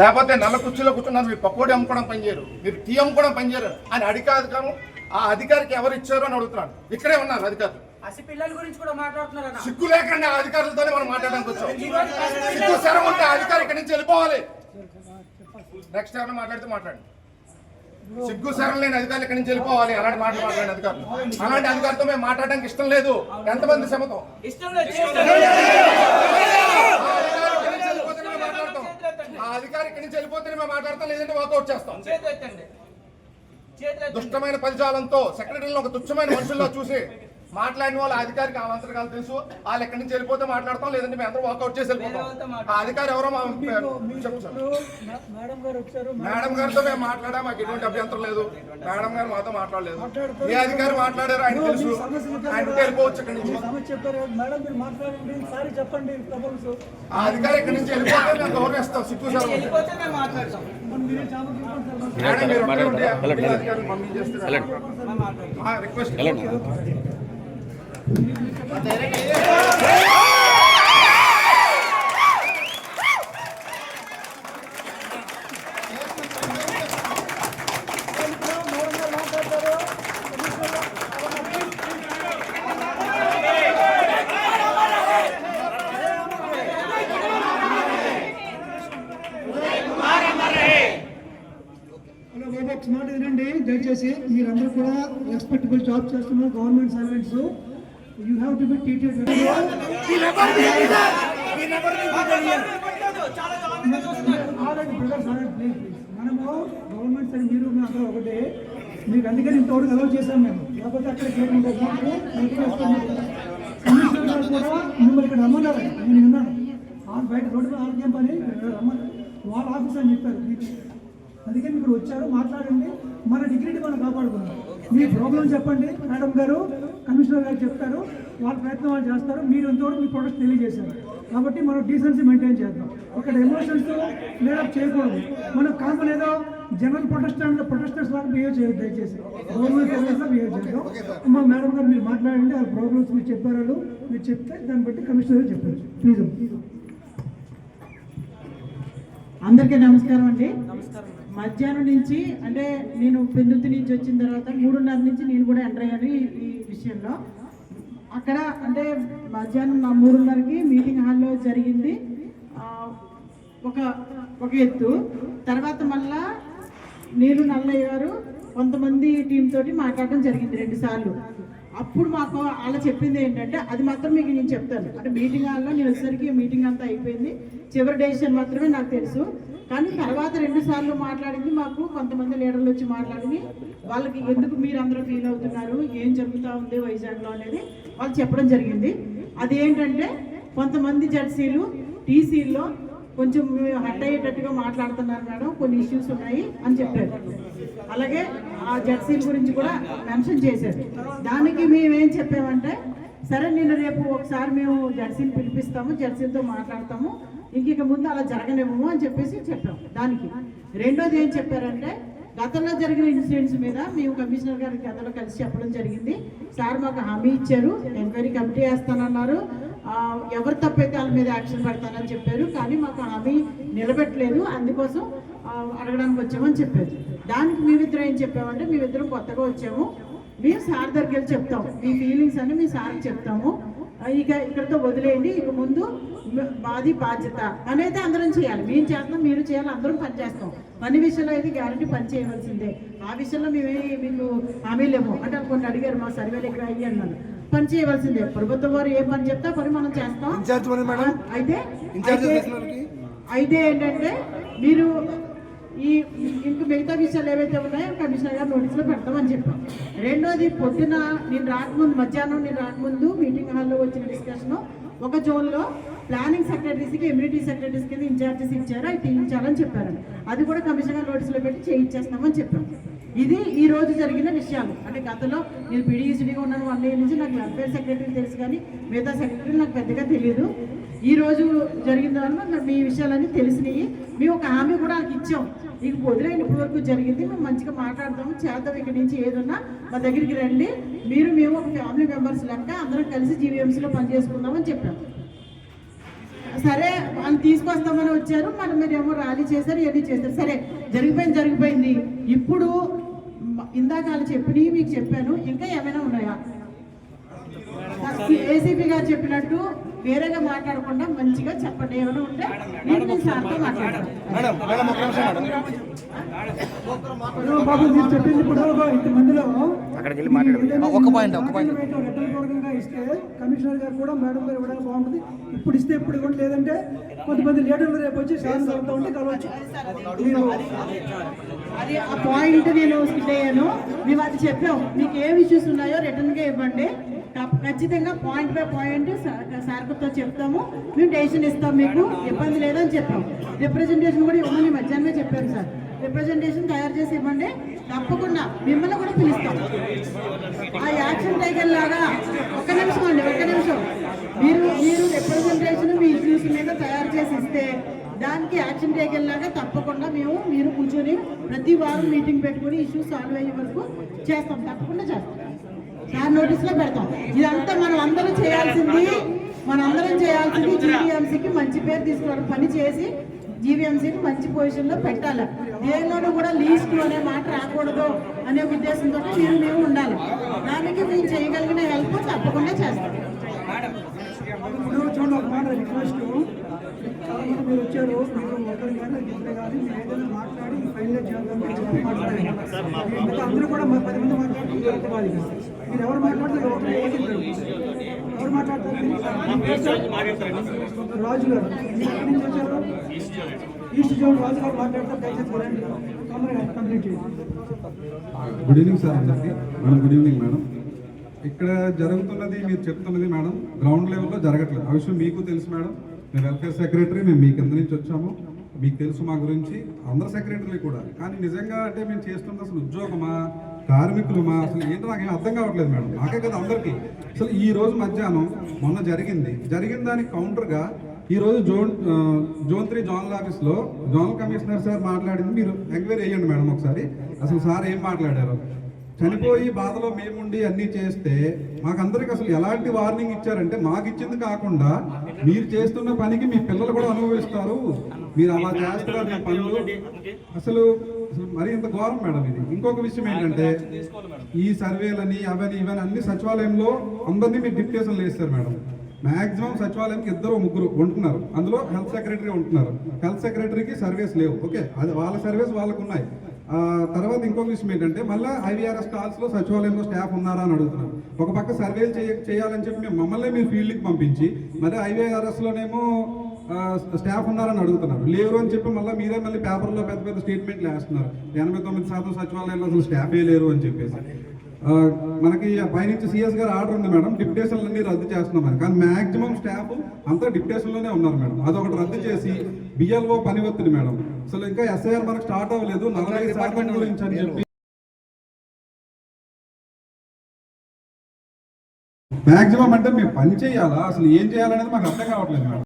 లేకపోతే నల్ల కుర్చీలో కూర్చున్నారు మీరు పకోడీ అమ్ముకోవడం పనిచేయరు మీరు టీ అమ్ముకోవడం పనిచేయరు అని అధికారం ఆ అధికారికి ఎవరు ఇచ్చారో అని అడుగుతున్నాడు. ఇక్కడే ఉన్నారు అధికారులు. పిల్లల గురించి కూడా మాట్లాడుతున్నారన్న సిగ్గు లేకుండా ఆ అధికారులతోనే మనం మాట్లాడడానికి వచ్చాం. సిగ్గు శరం ఉంటే అధికారి ఇక్కడి నుంచి వెళ్ళిపోవాలి. నెక్స్ట్ ఎవరైనా మాట్లాడితే మాట్లాడండి. సిగ్గు శరం లేని అధికారులు ఇక్కడి నుంచి వెళ్ళిపోవాలి. అలాంటి మాటలు మాట్లాడిన అధికారులు. అలాంటి అధికారితో మేము మాట్లాడడానికి ఇష్టం లేదు. ఎంతమంది శ్రమతో ఇష్టం లేదు చేష్టం లేదు. ఆ అధికారి ఇక్కడి నుంచి వెళ్ళిపోతేనే మేము మాట్లాడతాం లేదంటే వాకౌట్ చేస్తాం. దుష్టమైన పదజాలంతో సెక్రటరీలో ఒక తుచ్చమైన మనుషుల్లో చూసి మాట్లాడిన వాళ్ళ అధికారికి ఆ మంత్రకాలు తెలుసు. వాళ్ళు ఎక్కడి నుంచి వెళ్ళిపోతే మాట్లాడతాం లేదంటే మేము అందరూ వాకౌట్ చేసి వెళ్ళిపోతాం. ఆ అధికారి ఎవరో మేడం గారు వచ్చారు మేడం గారితో మేము మాట్లాడా? మాకు ఎటువంటి అభ్యంతరం లేదు. మేడం గారు మాతో మాట్లాడలేదు. ఏ అధికారి మాట్లాడారు ఆయన తెలుసు. ఆయన వెళ్ళిపోవచ్చు ఇక్కడి నుంచి. సమస్య చెప్పారు. మేడం మీరు మాట్లాడండి సారీ చెప్పండి ప్రాబ్లమ్స్ ఆ అధికారి ఇక్కడి నుంచి వెళ్ళిపోతే మేము గౌరవిస్తాం సిగ్గు సార్ మేడం మీరు మాట్లాడతాం. రిక్వెస్ట్ మేడం గారు మాట్లాడతారు హలో బాబా ఒక మాట వినండి. దయచేసి మీరందరూ కూడా రెస్పెక్టబుల్ జాబ్ చేస్తున్నారు government servants you have to be treated already brothers already please please మనము గవర్నమెంట్ సైడ్ మీరు అందరూ ఒకటే. మీకు అందుకని ఇంతవరకు అలౌ చేశాం మేము లేకపోతే అక్కడ గేట్ ఉంటుంది. కూడా మిమ్మల్ని ఇక్కడ రమ్మన్నారు. నేను విన్నాను. ఆ బయట రోడ్డు ఆరోగ్యం పని. రమ్మన్నారు. వాళ్ళ ఆఫీస్ అని చెప్పారు. మీకు అందుకే మీరు ఇక్కడ వచ్చారు. మాట్లాడండి. మన డిగ్రీని మనం కాపాడుకున్నాం మీ ప్రాబ్లం చెప్పండి మేడం గారు కమిషనర్ గారు చెప్తారు వాళ్ళ ప్రయత్నం వాళ్ళు చేస్తారు మీరు ఎంతవరకు మీ ప్రొడక్ట్ తెలియజేశారు. కాబట్టి మనం డీసెన్సీ మెయింటైన్ చేద్దాం. ఇక్కడ ఎమోషన్స్ లేడప్ చేయకూడదు. మనం కామన్ ఏదో జనరల్ ప్రొటెస్టెంట్ ప్రొటెస్టర్స్ లాగా బిహేవ్ చేయదు దయచేసి. గవర్నమెంట్ సర్వీస్లో బిహేవ్ చేద్దాం. మా మేడం గారు మీరు మాట్లాడండి ఆ ప్రాబ్లమ్స్ మీరు చెప్పారు వాళ్ళు. మీరు చెప్తే దాన్ని బట్టి కమిషనర్ గారు చెప్పచ్చు ప్లీజ్ అందరికీ నమస్కారం అండి. మధ్యాహ్నం నుంచి అంటే నేను పెందుతి నుంచి వచ్చిన తర్వాత మూడున్నర నుంచి నేను కూడా ఎంటర్ అయ్యాను ఈ విషయంలో. అక్కడ అంటే మధ్యాహ్నం నా మూడున్నరకి మీటింగ్ హాల్లో జరిగింది. ఒక ఒక ఎత్తు. తర్వాత మళ్ళా నేను నల్లయ్య గారు కొంతమంది టీం తోటి మాట్లాడడం జరిగింది రెండు సార్లు. అప్పుడు మాకు అలా చెప్పింది ఏంటంటే అది మాత్రం మీకు నేను చెప్తాను. అంటే మీటింగ్ హాల్లో నేను వచ్చేసరికి మీటింగ్ అంతా అయిపోయింది. చివరి డెసిషన్ మాత్రమే నాకు తెలుసు. కానీ తర్వాత రెండు సార్లు మాట్లాడింది మాకు కొంతమంది లీడర్లు వచ్చి మాట్లాడింది. వాళ్ళకి ఎందుకు మీరు అందరూ ఫీల్ అవుతున్నారు? ఏం జరుగుతూ ఉంది వైజాగ్లో అనేది వాళ్ళు చెప్పడం జరిగింది. అది ఏంటంటే కొంతమంది జడ్సీలు టీసీల్లో కొంచెం హట్ అయ్యేటట్టుగా మాట్లాడుతున్నారు మేడం కొన్ని ఇష్యూస్ ఉన్నాయి అని చెప్పారు. అలాగే ఆ జడ్సీల గురించి కూడా మెన్షన్ చేశారు. దానికి మేమేం చెప్పామంటే సరే నేను రేపు ఒకసారి మేము జడ్సీని పిలిపిస్తాము జడ్సీలతో మాట్లాడతాము. ఇంక ఇక ముందు అలా జరగలేము అని చెప్పేసి చెప్పాం. దానికి రెండోది ఏం చెప్పారంటే గతంలో జరిగిన ఇన్సిడెంట్స్ మీద మేము కమిషనర్ గారికి గతంలో కలిసి చెప్పడం జరిగింది. సార్ మాకు హామీ ఇచ్చారు ఎంక్వైరీ కమిటీ వేస్తానన్నారు. ఎవరు తప్పైతే వాళ్ళ మీద యాక్షన్ పెడతానని చెప్పారు కానీ మాకు హామీ నిలబెట్టలేదు. అందుకోసం అడగడానికి వచ్చామని చెప్పారు. దానికి మేమిద్దరం ఏం చెప్పామంటే మేమిద్దరం కొత్తగా వచ్చాము. మేము సార్ దగ్గరికి చెప్తాము చెప్తాం. మీ ఫీలింగ్స్ అన్ని మీ సార్కి చెప్తాము. ఇక ఇక్కడితో వదిలేయండి. ఇక ముందు మాది బాధ్యత. అనేది అందరం చేయాలి. మేము చేస్తాం మీరు చేయాలి అందరం పని చేస్తాం. పని విషయంలో అయితే గ్యారంటీ పని చేయవలసిందే. ఆ విషయంలో మేమే మీకు హామీలేము. అంటే కొన్ని అడిగారు మా సర్వేలు ఎక్కువ అయ్యి అన్నారు పని చేయవలసిందే. ప్రభుత్వం వారు ఏ పని చెప్తే పని మనం చేస్తాం. అయితే- అయితే ఏంటంటే మీరు ఈ ఇంక మిగతా విషయాలు ఏవైతే ఉన్నాయో కమిషనర్ గారు నోటీసులో పెడతామని చెప్పాం. రెండోది పొద్దున నేను రాకముందు మధ్యాహ్నం నేను రాకముందు మీటింగ్ హాల్లో వచ్చిన డిస్కషన్ ఒక జోన్లో ప్లానింగ్ సెక్రటరీస్కి ఎమ్యూనిటీ సెక్రటరీస్ కింద ఇన్ఛార్జెస్ ఇచ్చారు. అవి తీయించాలని చెప్పారు. అది కూడా కమిషనర్ నోటీసులో పెట్టి చేయించేస్తామని చెప్పాం. ఇది ఈ రోజు జరిగిన విషయాలు. అంటే గతంలో నేను పీడీసీడీగా ఉన్నాను వన్ ఇయర్ నుంచి నాకు వెల్ఫేర్ సెక్రటరీ తెలుసు కానీ మిగతా సెక్రటరీ నాకు పెద్దగా తెలియదు. ఈ రోజు జరిగిన దానిలో మీ విషయాలన్నీ తెలిసినాయి. మేము ఒక హామీ కూడా వాళ్ళకి ఇచ్చాం. ఇక వదిలేని ఇప్పటి వరకు జరిగింది. మేము మంచిగా మాట్లాడతాము చేద్దాం ఇక్కడి నుంచి ఏదన్నా. మా దగ్గరికి రండి. మీరు మేము ఒక ఫ్యామిలీ మెంబర్స్ లెక్క అందరం కలిసి జీవీఎంసీలో పనిచేసుకుందామని చెప్పాము సరే వాళ్ళు తీసుకొస్తామని వచ్చారు. మరి మీరేమో ర్యాలీ చేశారు ఇవన్నీ చేశారు. సరే జరిగిపోయింది జరిగిపోయింది. ఇప్పుడు ఇందాక వాళ్ళు చెప్పినవి మీకు చెప్పాను. ఇంకా ఏమైనా ఉన్నాయా? ఏసీపీ గారు చెప్పినట్టు వేరేగా మాట్లాడకుండా మంచిగా చెప్పండి. ఏమైనా ఉంటే నేను మీ సార్తో మాట్లాడతాను. ఇప్పుడు బాబు మీరు చెప్పింది ఇప్పుడు ఇంత మందిలో అక్కడికి వెళ్ళి మాట్లాడు ఒక పాయింట్ ఒక పాయింట్. పూర్వకంగా ఇస్తే కమిషనర్ గారు కూడా మేడం గారు ఇవ్వడానికి బాగుంటుంది. ఇప్పుడు ఇస్తే ఇప్పుడు ఇవ్వండి. లేదంటే కొంతమంది లీడర్లు రేపు వచ్చి శాసన కలుగుతూ ఉంటే కలవచ్చు. అది ఆ పాయింట్ నేను స్కిట్ అయ్యాను. మేము అది చెప్పాం. మీకు ఏం ఇష్యూస్ ఉన్నాయో రిటర్న్గా ఇవ్వండి. ఖ- ఖచ్చితంగా పాయింట్ బై పాయింట్ సార్కుతో చెప్తాము. మేము డెసిషన్ ఇస్తాం మీకు. ఇబ్బంది లేదని చెప్పాం రిప్రజెంటేషన్ కూడా ఇవ్వమని మధ్యాహ్నమే చెప్పాను సార్. రిప్రజెంటేషన్ తయారు చేసి ఇవ్వండి. తప్పకుండా మిమ్మల్ని కూడా పిలుస్తాం. ఆ యాక్షన్ టైగర్ లాగా ఒక్క నిమిషం అండి ఒక్క నిమిషం. మీరు మీరు రిప్రజెంటేషన్ మీ ఇష్యూస్ మీద తయారు చేసి ఇస్తే దానికి యాక్షన్ టేకన్ లాగా తప్పకుండా మేము మీరు కూర్చొని ప్రతి వారం మీటింగ్ పెట్టుకొని ఇష్యూస్ సాల్వ్ అయ్యే వరకు చేస్తాం. తప్పకుండా చేస్తాం. సార్ నోటీస్లో పెడతాం. ఇదంతా మనం అందరూ చేయాల్సింది మనందరం చేయాల్సింది జీవీఎంసీకి మంచి పేరు తీసుకురావడం పని చేసి జీవీఎంసీని మంచి పొజిషన్లో పెట్టాలి. దేనిలోనూ కూడా లీస్ట్ అనే మాట రాకూడదు అనే ఉద్దేశంతో మీరు మేము ఉండాలి. దానికి మేము చేయగలిగిన హెల్ప్ తప్పకుండా చేస్తాం. ఇప్పుడు చూడండి ఒక మాట రిక్వెస్ట్ చాలా మీరు వచ్చారు మీరు ఒకరు కానీ ఇద్దరు కానీ మీరు ఏదైనా మాట్లాడి ఫైనల్ చేద్దామని అందరూ కూడా పది మంది మాట్లాడారు. మీరు ఎవరు మాట్లాడితే ఎవరు మాట్లాడతారు రాజు గారు ఎక్కడి నుంచి వచ్చారు ఈస్ట్ జోన్ రాజు గారు మాట్లాడతారు దయచేసి కంప్లీట్ గుడ్ ఈవినింగ్ సార్ అందరికీ. మేడం గుడ్ ఈవినింగ్ మేడం ఇక్కడ జరుగుతున్నది మీరు చెప్తున్నది మేడం గ్రౌండ్ లెవెల్లో జరగట్లేదు. ఆ విషయం మీకు తెలుసు మేడం మేము వెల్ఫేర్ సెక్రటరీ మేము మీ కింద నుంచి వచ్చాము. మీకు తెలుసు మా గురించి. అందరు సెక్రటరీలు కూడా. కానీ నిజంగా అంటే మేము చేస్తున్నది అసలు ఉద్యోగమా? కార్మికులమా అసలు ఏంటో నాకు ఏం అర్థం కావట్లేదు మేడం. నాకే కదా అందరికీ. అసలు ఈ రోజు మధ్యాహ్నం మొన్న జరిగింది. జరిగిన దానికి కౌంటర్గా ఈరోజు జోన్ జోన్ త్రీ జోనల్ ఆఫీస్లో జోనల్ కమిషనర్ సార్ మాట్లాడింది. మీరు ఎంక్వైరీ చేయండి మేడం ఒకసారి. అసలు సార్ ఏం మాట్లాడారు? చనిపోయి బాధలో మేముండి అన్నీ చేస్తే మాకందరికి అసలు ఎలాంటి వార్నింగ్ ఇచ్చారంటే మాకు ఇచ్చింది కాకుండా మీరు చేస్తున్న పనికి మీ పిల్లలు కూడా అనుభవిస్తారు. మీరు అలా చేస్తారు మీ పనులు. అసలు మరి ఇంత ఘోరం మేడం ఇది. ఇంకొక విషయం ఏంటంటే ఈ సర్వేలని అవని ఇవని అన్ని సచివాలయంలో అందరినీ మీరు డిప్యూటేషన్లు వేస్తారు మేడం. మాక్సిమం సచివాలయంకి ఇద్దరు ముగ్గురు ఉంటున్నారు. అందులో హెల్త్ సెక్రటరీ ఉంటున్నారు. హెల్త్ సెక్రటరీకి సర్వీస్ లేవు. ఓకే? అది వాళ్ళ సర్వీస్ వాళ్ళకు ఉన్నాయి. తర్వాత ఇంకొక విషయం ఏంటంటే మళ్ళీ ఐవీఆర్ఎస్ స్టాల్స్లో సచివాలయంలో స్టాఫ్ ఉన్నారా అని అడుగుతున్నారు ఒక పక్క సర్వేలు చేయ చేయాలని చెప్పి మేము మమ్మల్ని మీరు ఫీల్డ్కి పంపించి మరి ఐవీఆర్ఎస్ లోనేమో స్టాఫ్ ఉన్నారని అడుగుతున్నారు. లేరు అని చెప్పి మళ్ళీ మీరే మళ్ళీ పేపర్లో పెద్ద పెద్ద స్టేట్మెంట్లు వేస్తున్నారు. ఎనభై తొమ్మిది శాతం సచివాలయంలో అసలు స్టాఫే లేరు అని చెప్పేసి. మనకి పైనుంచి సిఎస్ గారు ఆర్డర్ ఉంది మేడం. డిప్యుటేషన్లు అన్ని రద్దు చేస్తున్నామని కానీ మాక్సిమం స్టాఫ్ అంతా డిప్యుటేషన్లోనే ఉన్నారు మేడం. అదొకటి రద్దు చేసి బిఎల్ఓ పని ఒత్తిడి మేడం. అసలు ఇంకా ఎస్ఐఆర్ మనకు స్టార్ట్ అవ్వలేదు. నలభై శాతం గురించి అని చెప్పి. మాక్సిమం అంటే మేము పని చేయాలా? అసలు ఏం చేయాలనేది మాకు అర్థం కావట్లేదు మేడం.